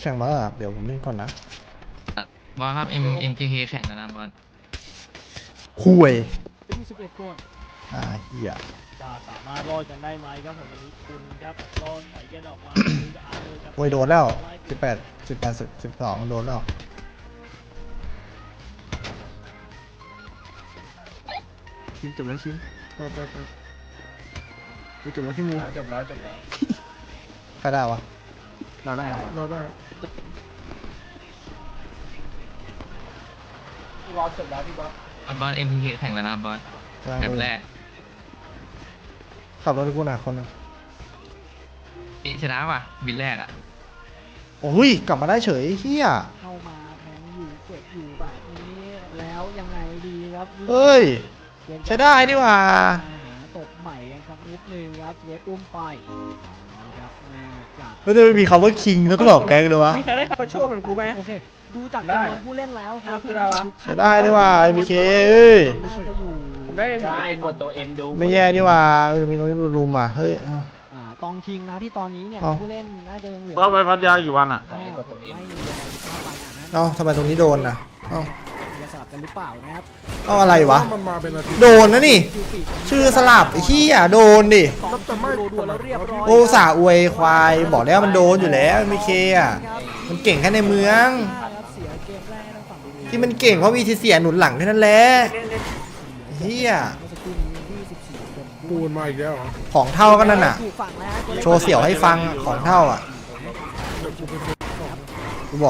แข่งมาแล้วเหรอเดี๋ยวผมเล่นก่อนนะบอสครับ M MKK แข่งกันนะบอสคุยเป็น21คนอ่าเหี้ยจะสามารถรอดกันได้ไหมครับผมวันนี้คุณครับรอดไหนกันออกมาดูจะอ่านเลยครับโอ้ยโดนแล้วสิบแปดสิบแปดสิบสองโดนแล้วชิมจบแล้วชิมไปไปไปไปจบแล้วพี่มูจบแล้วจบแล้วใครได้วะ เราได้ครับเราได้รอจบแล้วพี่บอสบอสบอส MKK แข่งแล้วนะบอสกำลังแมดูปแรกขับรถให้กูหน่อยคนหนึงนี่ชนะว่ะวินแรกอะโอ้ยกลับมาได้เฉยเฮียเข้ามาแทงอยู่เก็บอยู่แบบนี้แล้วยังไงดีครับเอ้ยใช้ได้นี่หว่าหาตบใหม่กันครับนิดนึงครับเวฟอุ้มไป แล้วจะไม่มีคำว่าคิงแล้วก็หลอกแกงเลยวะมีใครได้ขับประโชว์เหมือนกูไหม โอเค ดูจากจำนวนผู้เล่นแล้วครับคือเราอะใช้ได้นี่หว่ามีเคเอ้ยน่าจะอยู่ได้ ได้กดตัวเอ็นดูไม่แย่นี่หว่าเออมีน้องรุมอะ เฮ้ยเอาอ่าตองคิงนะที่ตอนนี้เนี่ยเอ้าผู้เล่นน่าจะยังเหลือก็ไปพัทยากี่วันอะ ไม่มีอะไรเข้าไปอะนะเอ้าทำไมตรงนี้โดนอะเอ้าจะสลับ กันหรือเปล่านะครับเอ้าอะไรวะ มันมาเป็นอาทิตย์โดนนะนี่ คิวปิดชื่อสลับไอ้เหี้ยโดนดิสองคิวรัวๆแล้วเรียบร้อยโอสาอวยควาย บอกแล้วมันโดนอยู่แล้วมีเคอะ มันเก่งแค่ในเมืองครับเสียเกมแรกทางฝั่งบุรีรัมย์ที่มันเก่งเพราะวีทีเสียหนุนหลังแค่นั้นแหละเฮียเมื่อสักครู่นี้ที่14คนปูนมาอีกแล้วเหรอของเท่ากันนั่นน่ะ ถูกฝั่งแล้ว โชว์เสี่ยวให้ฟังอะของเท่าอะเดี๋ยวกูไปเช็คก่อนกูบ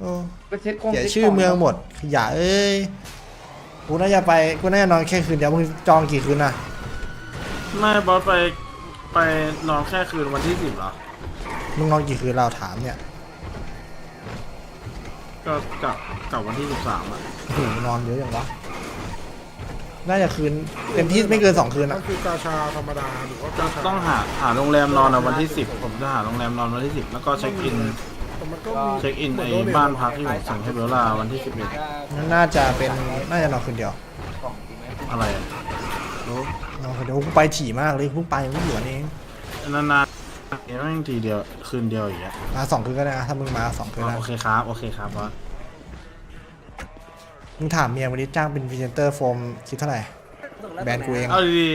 อกแล้วโดนเละโอ้เสียชื่อเมืองหมดขยะเอ้ยกูน่าจะไปกูน่าจะนอนแค่คืนเดียวมึงจองกี่คืนน่ะไม่บอสไปไปนอนแค่คืนวันที่สิบเหรอ มึงนอนกี่คืนเราถามเนี่ยก็กลับกลับวันที่สิบสามอะโอ้โหนอนเยอะอย่างวะน่าจะคืนเต็มที่ไม่เกินสองคืนมัอะนคือกาชาธรรมดาหรือว่าก็กาชาต้องหาหาโรงแรมนอนอะวันที่สิบผมจะหาโรงแรมนอนวันที่สิบแล้วก็เช็คอินแต่ มันก็มีเช็คอินไอ้บ้านพักที่ผมสั่งให้เบลล่าวันที่สิบเอ็ดน่าจะเป็นน่าจะนอนคืนเดียวอะไรอะรู้นอนคืนเดียวกูไปถี่มากเลยเพิ่งไปเพิ่งอยู่วันเองนานๆเนี่ยแม่งทีเดียวคืนเดียวอย่างเงี้ยมาสองคืนก็ได้นะถ้ามึงมาสองคืนอ๋อนะโอเคครับ โอเคครับบอสมึงถามเมียวันนี้จ้างเป็นพรีเซนเตอร์โฟมคิดเท่าไหร่ แบรนด์กูเอง เอาดี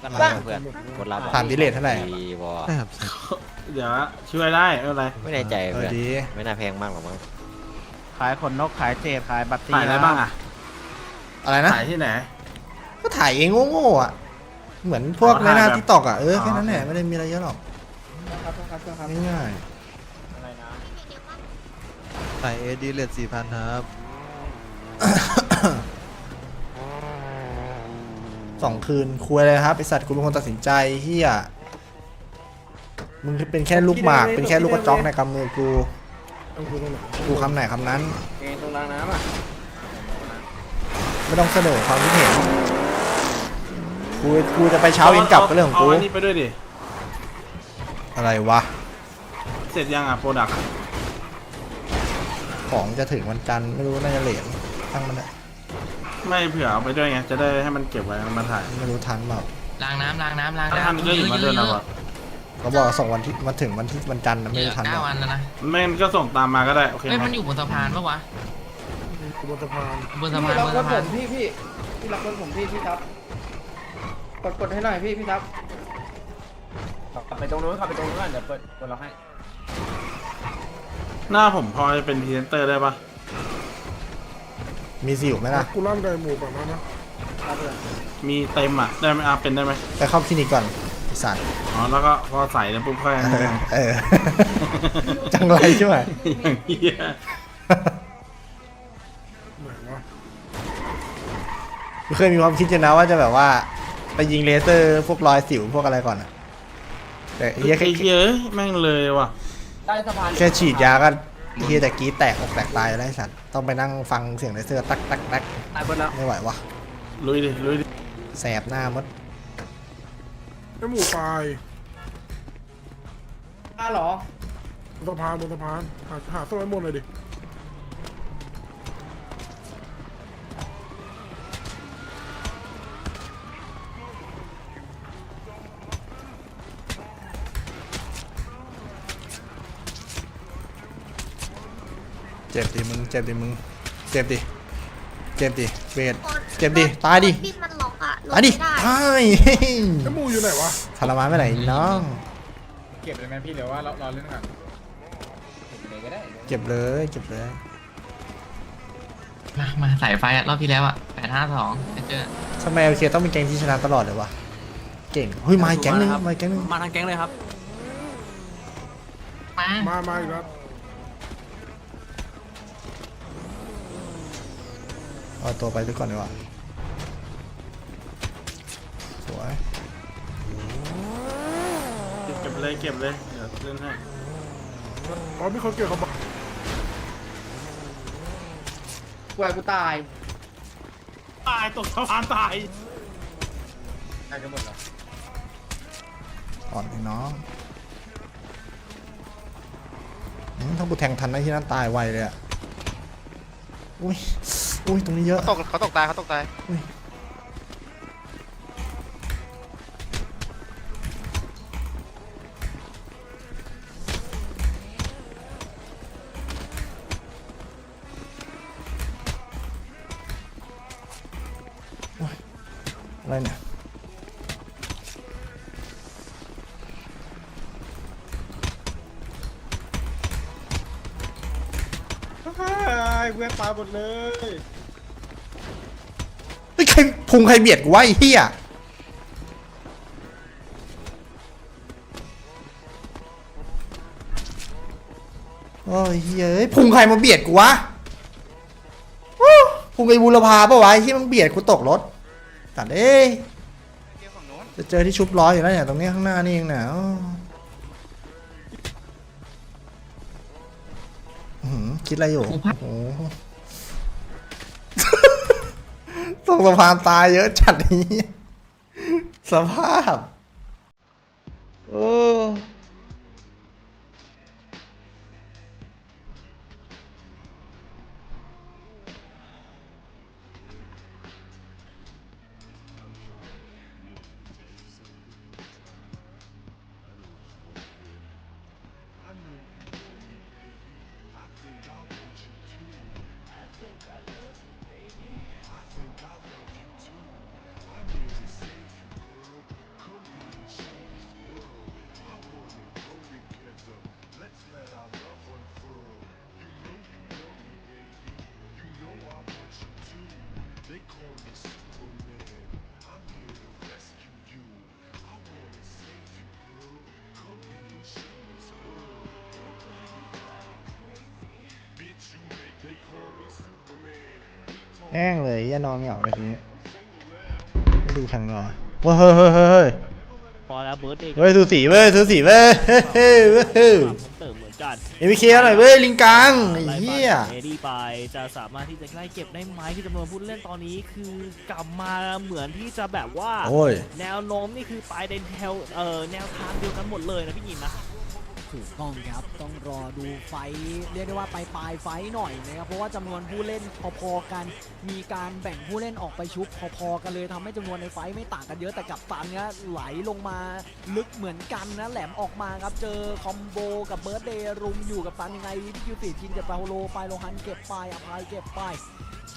เพื่อนกดรับถามดิเลทเท่าไหร่ ดีวอๆเดี๋ยวช่วยได้ไม่เป็นไรไม่แน่ใจเอเพื่ออนดีไม่น่าแพงมากหรอกมั้งขายขนนกขายเศษขายบัตรตีถ่ายอะไรบ้างอะอะไรนะ ถ่ายที่ไหน ก็ถ่ายเองโง่ๆอะ เหมือนพวกอ๋อในหน้าถ่ายแบบทิกตอกอะ เออ อ๋อ แค่นั้นแหละโอเคไม่ได้มีอะไรเยอะหรอกง่ายขายเอดีเลทสี่พันครับๆสองคืนคุยเลยครับไอสัตว์กูเป็นคนตัดสินใจเฮีย มึงเป็นแค่ลูกหมาก เป็นแค่ลูกกระจอกในกำมือกู ต้องคือตรงไหนกูคำไหนคำนั้น เองตรงรางน้ำอะไม่ต้องเสนอความคิดเห็น กู กูจะไปเช้าเย็นกลับก็เรื่องของกูาอันนี้ไปด้วยดิ อะไรวะ เสร็จยังอะโปรดักต์ของจะถึงวันจันทร์ไม่รู้น่าจะเหลวตั้งมันอะไม่เผื่อเอาไปด้วยไง จะได้ให้มันเก็บไว้มาถ่าย ไม่รู้ทันเปล่าล้างน้ำล้างน้ำล้างถ้าทันน้ำก็อยู่มาด้วยนะบอส เขาบอกส่งวันที่มาถึงวันที่วันจันทร์นะเยไม่อะรู้ทันเก้าเปล่าวันแล้วนะไม่งั้นก็ส่งตามมาก็ได้โอเคเฮ้ยไหมมันอยู่บนสะพานปะวะกูบนสะพานบนสะพานบนสะพานพี่พี่พี่รับรถผมพี่พี่ครับกดกดให้หน่อยพี่พี่ครับขับไปตรงนู้นขับไปตรงนู้นก่อนเดี๋ยวเปิดเปิดเราให้หน้าผมพอจะเป็นพรีเซนเตอร์ได้ปะมีสิวไหมล่ะกูร่ำไดหมูก่อนนะนะมีเต็มอะได้ไหมอาเป็นได้ไหมไปเข้าคลินิกก่อนไอ้ สัตว์อ๋อแล้วก็พอใส่แล้วปุ๊บค่อยเออเออ จังไรใช่ไหมอย่างเงี้ยไหนวะเคยมีความคิดอยู่นะว่าจะแบบว่า ไปยิงเลเซอร์พวกรอยสิวพวกอะไรก่อนอะแต่เฮียไอ้แค่เหี้ยเอ้ยแม่งเลยว่ะใต้สะพานแค่ฉีดยาก็เฮียแต่กรี้แตกออกแตกตายแล้วไอ้สัตว์ต้องไปนั่งฟังเสียงเลเซอร์ตักตักตักตายหมดแล้วไม่ไหววะลุยดิลุยดิแสบหน้ามด ไอหมูตายอ้าเหรอ บนสะพานบนสะพานหาหาต้นไม้มนเลยดิเจ็บดิมึง เจ็บดิมึง เจ็บดิ เจ็บดิเวทเจ็บดิ ตายดิมั อกอะลงตายดิไม่ได้ตายน้ำมูอยู่ไหนวะทรมานไม่ไหนน้องเก็บเลยไหมพี่เดี๋ยวว่าเรารอเล่นกันเก็บเลยก็ได้เจ็บเลยเจ็บเลยมามาสายไฟอะรอบที่แล้วอะแปดห้าสองเจอทำไมโอเคต้องเป็นแก๊งที่ชนะตลอดเลยวะเก่งเฮ้ยมาอีกแก๊งนึงมาอีกแก๊งนึงมาทางแก๊งเลยครับมามามาอีกแล้วเอาตัวไปด้วยก่อนดีกว่าส วยเก็บเลยเก็บเลยเดี๋ยวเล่นให้อ๋อมีคนเก็บเขาบอกกลัวกูตาย ตายตกสะพานตายตายกันหมดเหรออ่อนไอ้น้องอืมถ้ากูแทงทันนะที่นั่นตายไวเลยอะอุ้ยอุ้ยตรงนี้เยอะ ตกเขาตกตายเขาตกตายอะไรเนี่ยเพื่อนตายหมดเลยเฮ้ยใครพุงใครเบียดกูวะไอ้เหี้ยโอ้ยเฮ้ยเอ้ยพุงใครมาเบียดกูวะวู้พุงไอ้บุรพาปะวะไอ้ที่มันเบียดกูตกรถ ตัดเอ้ยจะเจอที่ชุบล้ออยู่แล้วเนี่ย ตรงนี้ข้างหน้านี่เองเนี่ยอ้ออื้อหือคิดอะไรอยู่ โอ้โหตรงสะพานตายเยอะจัดนี้ สภาพ โอ้ แห้งเลยอย่านอนเหงาเลยทีนี้ไม่ดูแข่งหน่อยว้าเฮ้ยเฮ้ยเฮ้ยเฮ้ยพอแล้วเบิร์ดเองเฮ้ยสูสีเว้ยสูสีเว้ยเฮ้ยเฮ้ยเว้ยผมเติมเหมือนกันเอ็มเคหน่อยเว้ยลิงกังไอ้เหี้ย เอดี้ ไป จะสามารถที่จะไล่เก็บได้ไหมที่จำนวนผู้เล่นตอนนี้คือกลับมาเหมือนที่จะแบบว่า โอ้ย แนวโน้มนี่คือไปในแนวเอ่อแนวทางเดียวกันหมดเลยนะพี่ยินนะ ถูกต้องครับต้องรอดูไฟเรียกได้ว่าไปปลายไฟหน่อยนะครับเพราะว่าจำนวนผู้เล่นพอๆกัน มีการแบ่งผู้เล่นออกไปชุบพอๆกันเลยทำให้จำนวนในไฟไม่ต่างกันเยอะแต่กับตันเนี่ยไหลลงมาลึกเหมือนกันนะแหลมออกมาครับเจอคอมโบกับเบิร์ดเดย์รุมอยู่กับตันยังไงพี่คิวติชินกับปาโฮโลไปโลฮันเก็บไปอภัยเก็บไป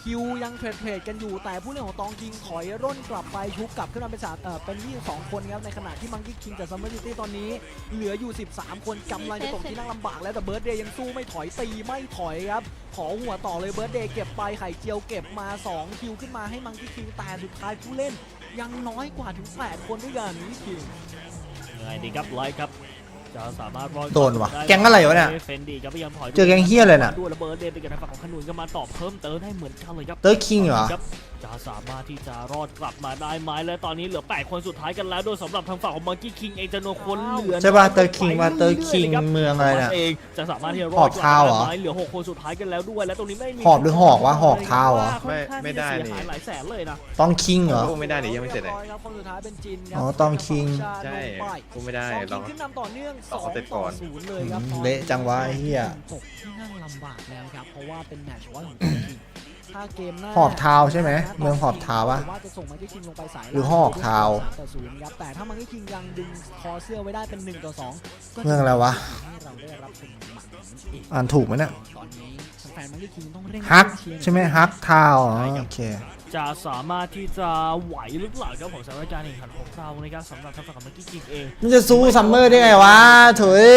คิวยังเทรดเทรดกันอยู่แต่ผู้เล่นของตองคิงถอยร่นกลับไปชุบกลับขึ้นมาเป็นสามเออเป็น22คนครับในขณะที่มังกี้คิงกับซัมเมอร์ซิตี้ตอนนี้ เหลืออยู่ 13 คนกำลังจะตกที่นั่งลำบากแล้วแต่เบิร์ดเดย์ยังสู้ไม่ถอยตีไม่ถอยครับขอหัวต่อเลยเบิร์ดเดย์เก็บไปไข่เจียวเก็บมา 2 คิวขึ้นมาให้มังกี้คิงแต่สุดท้ายผู้เล่นยังน้อยกว่าถึง 8 คนด้วยกันนี่คิงยังไงดีครับไลท์ครับ จะสามารถรอดโดนว่ะแก๊งอะไรวะเนี่ยเฟนดีครับพยายามถอยเจอแก๊งเหี้ยเลยน่ะ ด้วยระเบิดเดนไปกับทางฝั่งของขนุนก็มาตอบเพิ่มเติมได้เหมือนกันเลยครับเตอร์คิงเหรอ ครับ จะสามารถที่จะรอดกลับมาได้ไหมและตอนนี้เหลือ 8 คนสุดท้ายกันแล้วโดยสำหรับทางฝั่งของมังกี้คิงเองจำนวนคนเหลือใช่ป่ะน้ยเตอร์คิงป่ะเตอร์คิงไปรื่ยๆลยรับเมืองอะไรเนี่ยเองจะสามารถที่จะรหออดบกลับเท้าเหรอมาได้ไหมเหลือ 6 คนสุดท้ายกันแล้วด้วยและตรงนี้ไม่มีหอบหรือหอกวะหอกเท้าเหรอค่อนข้างที่จะเสียหายหลายแสนเลยนะต้องคิงเหรอ พูดไม่ได้ดิยังไม่เสร็จเลยบอยครับคนสุดท้ายเป็นจินครัอ๋อตองคิง ใช่พูดไม่ได้ตองลคิองงขึ้นนำต่อเนื่องต่อสเต็ปก่อน2ศูนย์เลยครับอืมเละจังวะไอ้เหี้ย ตกที่นั่งลำบากแล้วครับเพราะว่าเป็นแมตช์วัดของตองคิง ถ้าเกมหน้าหอบเท้าใช่ไหมเมืองหอบเท้าปะว่าจะส่งมังกี้คิงลงไปสายหรือหอกเท้าต่อศูนย์ครับแต่ถ้ามังกี้คิงยังดึงคอเสื้อไว้ได้เป็น1ต่อ2ก็จเมืองอะไรวะ ให้เราได้รับเป็นหมัดนั่นเองอ่านถูกไหมเนี่ยตอนนี้แฟนๆมันก็คิงต้องเร่งฮักเชียร์ ใช่ไหมฮักทาวอ๋อโอเค จะสามารถที่จะไหวหรือเปล่าครับของสถานการณ์แข่งขันของเรานะครับสำหรับทางฝั่งของมังกี้คิงเองมันจะสู้ซัมเมอร์ได้ไงวะโถย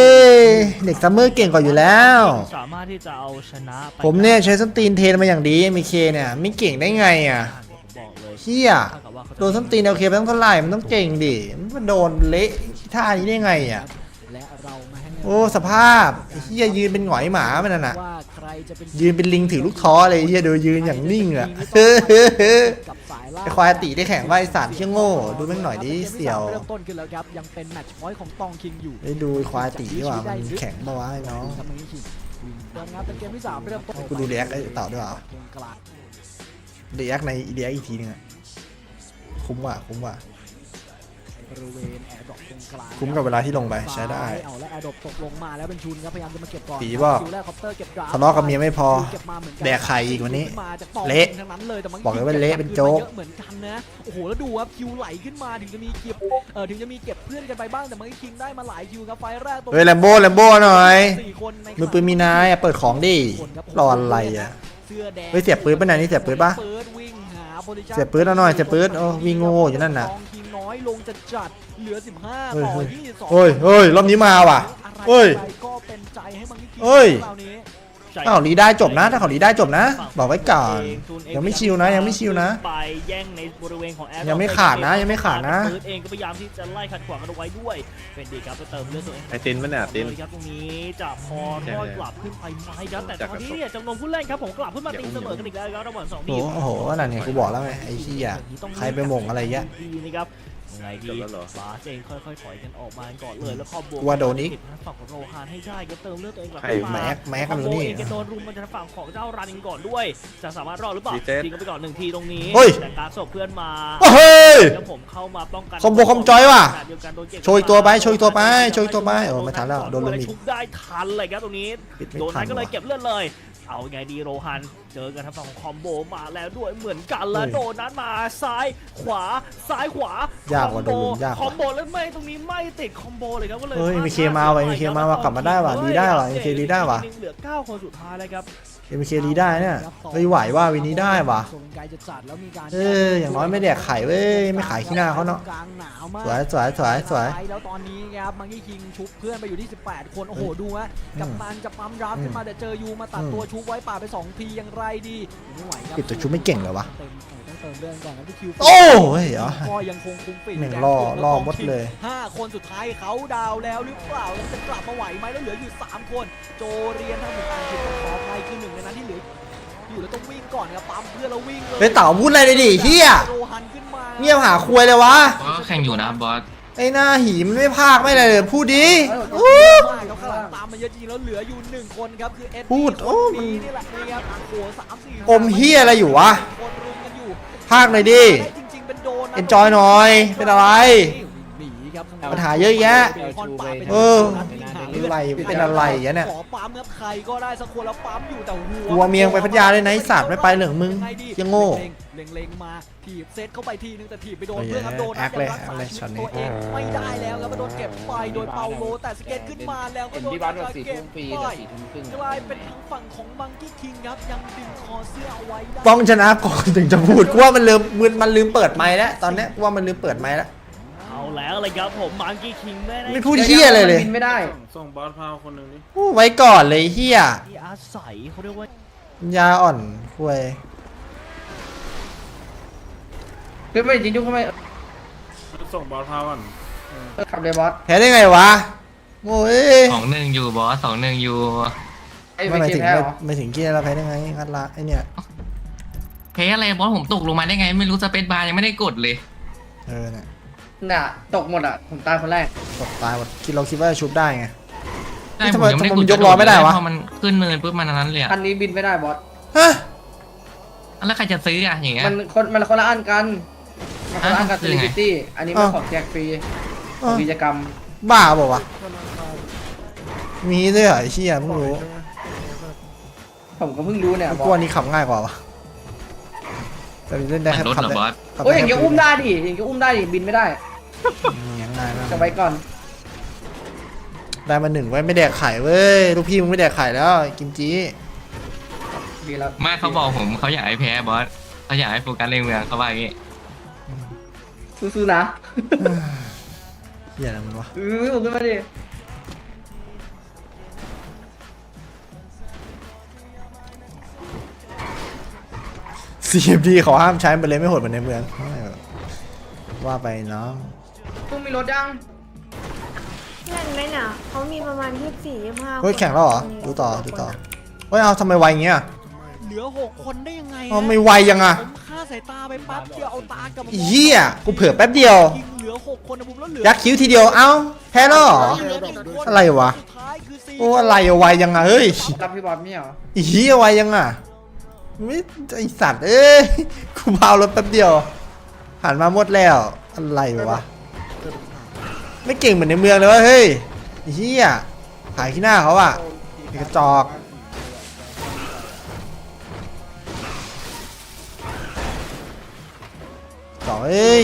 เด็กซัมเมอร์เก่งกว่าอยู่แล้ว สามารถที่จะเอาชนะไปผมเนี่ยใช้สนตีนเทรนมาอย่างดีมีเคเนี่ยไม่เก่งได้ไงอะผมบอกเลยเฮียเท่ากับว่าเขาจะโดนส้นตีนโอเคไปต้องเท่าไหร่มันต้องเก่งดิมันโดนเละท่านี้ได้ไงอะ โอ้สภาพไอ้เฮียยืนเป็นหงอยหมามันน่ะว่าใครจะเป็นยืนเป็นลิงถือลูกท้อเลยไอ้เฮียดูยืนอย่างนิ่งอะกับสายล่างไอควายตีได้แข่งว่าไอสารเชี่ยโง่ดูแม่งหน่อยดิเสี่ยว เริ่มต้นขึ้นแล้วครับยังเป็นแมตช์พอยต์ของตองคิงอยู่ได้ดูไอ้ควายตีดีกว่ามันแข็งปะวะไอ้น้องครับมังกี้คิงวินเดินครับเป็นเกมที่สามเริ่มต้นกูดูเรียกไอ้เต่าด้วยเหรอตรงกลางเรียกในเรียกอีกทีนึงอะคุ้มว่ะคุ้มว่ะ บริเวณแอร์ดรอปตรงกลางคุ้มกับเวลาที่ลงไปใช้ได้เอาและแอร์ดรอปตกลงมาแล้วเป็นชุนครับพยายามจะมาเก็บก่อนตีบอกคิวแรกคอปเตอร์เก็บดราฟทะเลาะกับเมียไม่พอเก็บมาเหมือนนแดกไข่อีกวันนี้มาจากตองเละทั้งนั้นเลยแต่มันบอกเลยว่าเละเป็นโจ๊กยอะเหมือนกันนะโอ้โหแล้วดูครับคิวไหลขึ้นมาถึงจะมีเก็บเออถึงจะมีเก็บเพื่อนกันไปบ้างแต่มันก็คิงได้มาหลายคิวครับไฟล์แรกตรงเฮ้ยแลมโบ้แลมโบ้หน่อยสี่คนในมือปืนมีนายอะเปิดของดิรออะไรอะเสื้อแดงเฮ้ยเสียบปืนปะเนี่ยนี่เสียบปืนปะเปิดวิ่งหา position เสียบปืนเอาหน่อยเสียบปืนโอ้วิ่งโง่อยู่นั่นน่ะตองคิง น้อยลงจะจัดเหลือ 15เฮ้ยต่อเฮ้ย22เฮ้ยเฮ้ยรอบนี้มาว่ะอะไรเฮ้ยไปก็เป็นใจให้มันคิงเฮ้ยคราวนี้ถ้าเขาลีได้จบนะ ถ้าเขาลีได้จบนะ บอกไว้ก่อน ยังไม่ชิวนะ ยังไม่ชิวนะไปแย่งในบริเวณของแอร์ยังไม่ขาดนะ ยังไม่ขาดนะปืนเองก็พยายามที่จะไล่ขัดขวางกันเอาไว้ด้วย เป็นดีครับไปเติมเลือดตัวเองไอตินมันเนี่ยตินเลยครับตรงนี้จะพอรอดกลับขึ้นไปไหมครับแต่ตอนนี้เนี่ยจำนวนผู้เล่นครับผมกลับขึ้นมาตีเสมอกันอีกแล้วครับระหว่างสองทีโอ้มโหนั่นไงกูบอกแล้วไงไอ้เหี้ยใครไปหม่งอะไรเงี้ยดีนะครับ ยังไงดีจบแล้วเหรอบาสเองค่อยๆถอยกันออกมาก่อนเลยแล้วคอมโบว่าโดนอีกทางฝั่งของโรฮานให้ได้ก็เติมเลือดตัวเองกลับใครขึ้นมาแม็กแม็กคกัอนมอยู่โบนี่เองจะโดนรุมมันทางฝั่งของเจ้ารันเองก่อนด้วย จะสามารถรอดหรือเปล่าดีเซ็ตยิงกันไปก่อนหนึ่งทีตรงนี้เฮ้ยแต่การศพเพื่อนมาโอ้เฮ้ยแล้วผมเข้ามาป้องกันคอมโบคอมจอยว่ะขณเดียวกันโดนเก็บโชยตัวไปโชยตัวไปโชยตัวไปโอ้ไม่ทันแล้วโดนลุมอีกชุบได้ทันเลยครับตรงนี้ปิดไม่โดนทันั้นนก็เลยว่ะเก็บเลือดเลย เอาไงดีโรฮัน เจอกันทางฝั่งของคอมโบมาแล้วด้วยเหมือนกันแล้วเฮ้ยโดนนั้นมาซ้ายขวาซ้ายขวายากกว่าโดนลุมยากกว่าคอมโบแล้วไม่ตรงนี้ไม่ติดคอมโบเลยครับก็เลยเฮ้ยพลด MK มาว่ะ MK มาว่ะกลับมาได้ว่ะดีได้ว่ะ MK ดีได้ว่ะ เหลือเก้าคนสุดท้ายแล้วครับ เอ็มเคดีได้เนี่ยเฮ้ยไหวว่าวินนี้ได้ว่ะส่งไกลจะจัดแล้วมีการเอออย่างน้อยไม่แดกไข่เว้ยไม่ขายขี้หน้าเขาเนาะกลางหนาวมากสวยสวยสวยสวยแล้วตอนนี้ครับมังกี้คิงชุบเพื่อนไปอยู่ที่ 18 คนโอ้โหดูฮะกับตันจะปั๊มดราฟต์ขึ้นมาแต่เจอยูมาตัดอืมตัวชุบไว้ป่าดไปสองทีอย่างไรดีไม่ไหวครับปิดตัวชุบไม่เก่งเหรอวะเต็มเออต้องเติมเรื่องก่อนครับที่คิวโอ้ยเหรอก็ยังคงคุมปิดแม่งล่อล่อมดเลยห้าคนสุดท้ายเขาดาวแล้วหรือเปล่าแล้วจะกลับมาไหวไหมแล้วเหลืออยู่ 3 คน โจเรียนทั้งหมดการผิดขอไป คือหนึ่งในนั้นที่เหลืออยู่แล้วต้องวิ่งก่อนครับปั๊มเพื่อนแล้ววิ่งเลยเฮ้ยเต่าพูดอะไรเลยดิเฮียโรฮันขึ้นมาเงียบหาควยเลยวะก็แข่งอยู่นะบอสไอ้หน้าหีมันไม่พากไม่อะไรเลยพูดดิโอ้อู้มากครับข้างหลังตามมาเยอะจริงแล้วเหลืออยู่หนึ่งคนครับคือเอ็ดพูดโอ้คนมันนี้นี่แหละนะครับโอ้โหสามสี่อมเฮียอะไรอยู่วะคนรุมกันอยู่พากหน่อยดิได้จริงๆเป็นโดนนะ Enjoy หน่อยเป็นอะไรหนีครับปัญหาเยอะแยะเออห อะไรเป็นอะไรอย่างเงี้ยเนี่ยขอปั๊มครับใครก็ได้สักคนแล้วปั๊มอยู่แต่หัวกลัวเมียงไปพัทยาเลยนะไอ้สัตว์ไม่ไปเหลืองมึงยัไดียังโง่เล็งๆเล็งๆมาถีบเซตเข้าไปทีนึงแต่ถีบไปโดนโอ้ยเพื่อนครับโดนแอคเลยรักษาแอคเลยชีช็อตนี้วิตตัวเองไม่ได้แล้วครับโดนเก็บไปโดยเปาโลแต่สเก็ตขึ้นมาแล้วก็เห็นโดนที่บ้านแบบสี่เก็ทุ่บมฟรีไปแต่สี่ทุ่มครึ่งกลายเป็นทางฝั่งของมังกี้คิงครับยังดึงคอเสื้อเอาไว้ได้ต้องชนะก่อนถึงจะพูดกูว่ามันลืมมันมันลืมเปิดไมค์แล้วตอนเนี้ยกูว่ามันลืมเปิดไมค์แล้ว เอาแล้วเลยครับผมมังกี้คิงไม่ได้ไม่พูดเฮียอะไรเลยบินไม่ได้ส่งบอสพาวคนหนึ่งนี่พูดไว้ก่อนเลยเฮียที่อาศัยเขาเรียกว่ายาอ่อนควยขึ้นไปจริงจุ๊กเข้าไปส่งบอสพาวก่อนเออขับเลยบอสแพ้ได้ไงวะโอ้ยสองหนึ่งอยู่บอสสองหนึ่งอยู่ไอ้ไม่ไปหมายเกถึมงแพ้เหรอไม่ถึงเกียร์เราแพ้ได้ไงงัดละไอเนี่ยแพ้อะไรบอสผมตกลงมาได้ไง ไม่รู้สเปซบาร์ยังไม่ได้กดเลย เออเนี่ย น่ะตกหมดอะผมตายคนแรกตกตายหมดคิดเราคิดว่าจะชุบได้ไง ใช่นี่ผทำมไมยังไม่ได้ทำไมกมัดนยกล้อไม่ได้วะ พอมันขึ้นเนินปุ๊บมันอันนั้นเลยอะอันนี้บินไม่ได้บอสฮะแล้วใครจะซื้ออะอย่างเงี้ย มันคนมันคนละอันกันมันคนละอันกับอะคืซิอลิไงบิตี้อันนี้มันอ้าวของแจกฟรีขเอองอกิจกรรมบ้าเปล่าวะมีด้วยเหรอไอ้เชี่ยเพิ่งรู้ผมก็เพิ่งรู้เนี่ยกูบกลัอวสนี้ขับง่ายกว่าว่ะแต่เล่นได้มันแค่รถขับเหรอได้บอส ขับโอ้ยได้อย่างเงี้ยแค่อุ้มได้ดิอย่างเงี้ยอุ้มได้ดิบินไม่ได้อ ย่างง่ายมากจะไว้ก่อน ได้มาหนึ่งไว้ไม่แดกไข่เว้ยลูกพี่มึงไม่แดกไข่แล้วกิมจิดีแล้วไมาเขาบอกผมเขาอยากให้แพ้บอสเขาอยากให้โฟกัสในเมืองเขาว่าอย่างงี้สู้ๆนะเหี้ยอะไรมันวะเออผมขึ้นมาดิซีเอ็มดีเขาห้ามใช้มันเลยไม่โหดเหมือนในเมืองไม่หรอกว่าไปน้อง พวกมีรถยังเล่นไหมน่ะเขามีประมาณยี่สิบสี่ยี่สิบห้าเฮ้ยแข่งแล้วเหรอ ดูต่อ ดูต่อ เฮ้ย เอาทำไมไวอย่างเงี้ย เหลือ6คนได้ยังไงเอาฮะไม่ไวยังอะผมฆ่าสายตาไปปั๊บเดียวเอาตากลับมาอีเหี้ย กูเผื่อแป๊บเดียว ยิงเหลือ6คนนะบุมแล้วเหลือยักคิ้วทีเดียว เอ้า แพ้แล้วเหรอ เหลือหนึ่งคนอะไรวะ สุดท้ายคือซีโอ้ อะไรอะไวยังอะเฮ้ย รับพี่บอลไม่เหรออีเหี้ยไวยังอะไม่ไอสัตว์ เอ้ย กูพาวรถแป๊บเดียว หันมาหมดแล้ว อะไรวะ ไม่เก่งเหมือนในเมืองเลยวะเฮ้ยไอ้เหี้ยขายขี้หน้าเขาอะไอ้กระจอกจอเอ้ย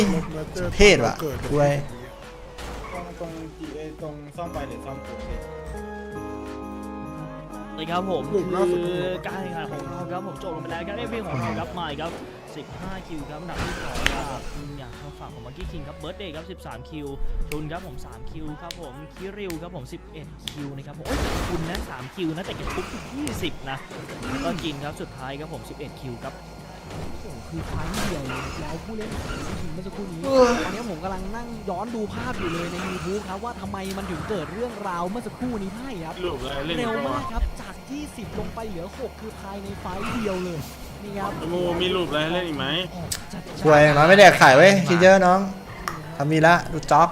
เทศว่ะคุยตรงตรงซ่อมไปหรือซ่อมปูนนะครับผมคือการแข่งขันของเราครับผมจบลงไปแล้วครับเอฟพีของเราครับมาอีกครับ 15 คิวครับอันดับที่สองครับอย่างทางฝั่งของมังกี้คิงครับเบิร์ดเดย์ครับ 13 คิวชุนครับผม 3 คิวครับผมคิริวครับผม 11 คิวนะครับผมโอ้ยคุณนะ3คิวนะแต่เก็บปุ๊บ20 นะแล้วก็กินครับสุดท้ายครับผม 11 คิวครับโอ้โหคือไฟล์เดียวเลยแล้วผู้เล่นของทีมเมื่อสักครู่นี้ตอนนี้ผมกำลังนั่งย้อนดูภาพอยู่เลยใน YouTube ครับว่าทำไมมันถึงเกิดเรื่องราวเมื่อสักครู่นี้ได้ครับหลุดเลยเล่นเร็วมากครับจาก 20 ลงไปเหลือ 6 คือภายในไฟล์เดียวเลย นี่ครับมูมีหลุดอะไรให้เล่นอีกไหมจัดคุยมาไม่แดกขายไว้ยคิดเยอะน้องทำมีละดูจ็อก